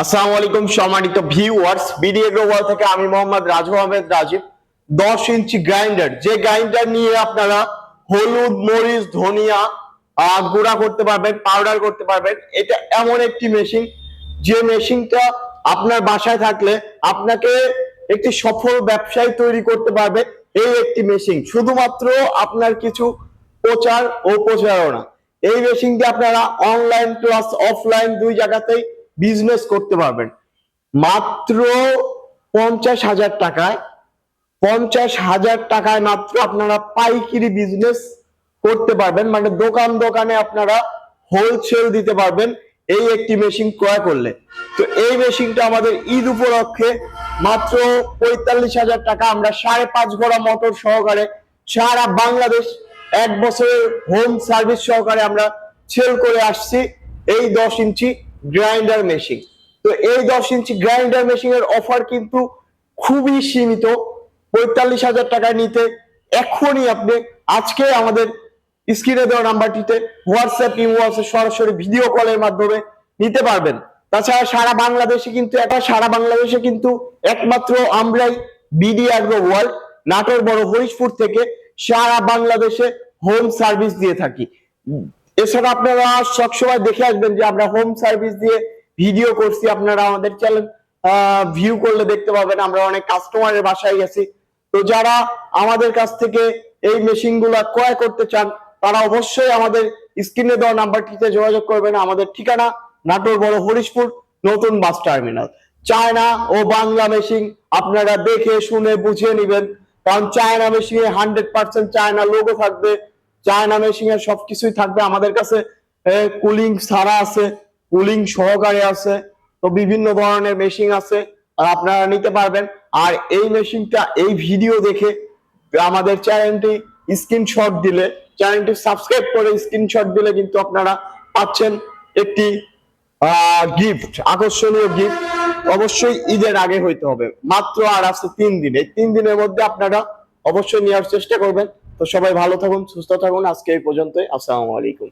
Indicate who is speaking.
Speaker 1: আসসালামু আলাইকুম, সম্মানিত ভিউয়ার্স বিডিএ গ্লোবাল থেকে আমি মোহাম্মদ রাজু আহমেদ রাজীব। দশ ইঞ্চি গ্রাইন্ডার যে গ্রাইন্ডার নিয়ে আপনারা হলুদ, মরিচ, ধনিয়া গুঁড়া করতে পারবেন পাউডার করতে পারবেন, এটা এমন একটি মেশিন যে মেশিনটা আপনার বাসায় থাকলে আপনাকে একটি সফল ব্যবসায় তৈরি করতে পারবে এই একটি মেশিন শুধুমাত্র আপনার কিছু প্রচার ও প্রচারণা। এই মেশিন দিয়ে আপনারা অনলাইন প্লাস অফলাইন দুই জায়গাতেই বিজনেস করতে পারবেন। মাত্র পঞ্চাশ হাজার টাকায়, পঞ্চাশ হাজার টাকায় মাত্র আপনারা পাইকারি বিজনেস করতে পারবেন। মানে দোকান দোকানে আপনারা হোলসেল দিতে পারবেন এই একটি মেশিন ক্রয় করলে। তো এই মেশিনটা আমাদের ঈদ উপলক্ষে মাত্র পঁয়তাল্লিশ হাজার টাকা আমরা সাড়ে পাঁচ ঘোড়া মোটর সহকারে সারা বাংলাদেশ এক বছরের হোম সার্ভিস সহকারে আমরা সেল করে আসছি। এই দশ ইঞ্চি গ্রাইন্ডার মেশিন তো এই দশ ইঞ্চি গ্রাইন্ডার মেশিনের অফার কিন্তু খুবই সীমিত। পঁয়তাল্লিশ হাজার টাকায় নিতে এখনই আপনি আজকে আমাদের স্ক্রিনে দেওয়া নাম্বারটিতে হোয়াটসঅ্যাপ ইমো আছে সরাসরি ভিডিও কলের মাধ্যমে নিতে পারবেন। তাছাড়া সারা বাংলাদেশে কিন্তু এটা সারা বাংলাদেশে কিন্তু একমাত্র আমরাই বিডি অ্যাগ্রো ওয়ার্ল্ড নাটোর বড় হরিশপুর থেকে সারা বাংলাদেশে হোম সার্ভিস দিয়ে থাকি। এছাড়া আপনারা সবসময় দেখে আসবেন যে আমরা হোম সার্ভিস দিয়ে ভিডিও করছি। আপনারা আমাদের চ্যানেল ভিউ করলে দেখতে পাবেন। আমরা অনেক কাস্টমারের বাসায় গেছি। তো যারা আমাদের কাছ থেকে এই মেশিনগুলা ক্রয় করতে চান, তারা অবশ্যই আমাদের স্ক্রিনে দেওয়া নাম্বারটিতে যোগাযোগ করবেন। আমাদের ঠিকানা নাটোর বড় হরিশপুর, নতুন বাস টার্মিনাল চায়না ও বাংলা মেশিন আপনারা দেখে, শুনে, বুঝে নেবেন। কারণ চায়না মেশিনে হান্ড্রেড পার্সেন্ট চায়না লোগো থাকবে। চায়না মেশিন এর সবকিছুই থাকবে। আমাদের কাছে কুলিং ছাড়া আছে, কুলিং সহকারে আছে, তো বিভিন্ন ধরনের মেশিন আছে, আর আপনারা নিতে পারবেন। আর এই মেশিনটা এই ভিডিও দেখে আমাদের চ্যানেলটি স্ক্রিনশট দিলে চ্যানেলটি সাবস্ক্রাইব করে স্ক্রিনশট দিলে কিন্তু আপনারা পাচ্ছেন একটি গিফট আকর্ষণীয় গিফট অবশ্যই ঈদের আগে হইতে হবে। মাত্র আর আছে তিন দিন। এই তিন দিনের মধ্যে আপনারা অবশ্যই নেওয়ার চেষ্টা করবেন। তো সবাই ভালো থাকুন, সুস্থ থাকুন। আজকে এই পর্যন্তই। আসসালামু আলাইকুম।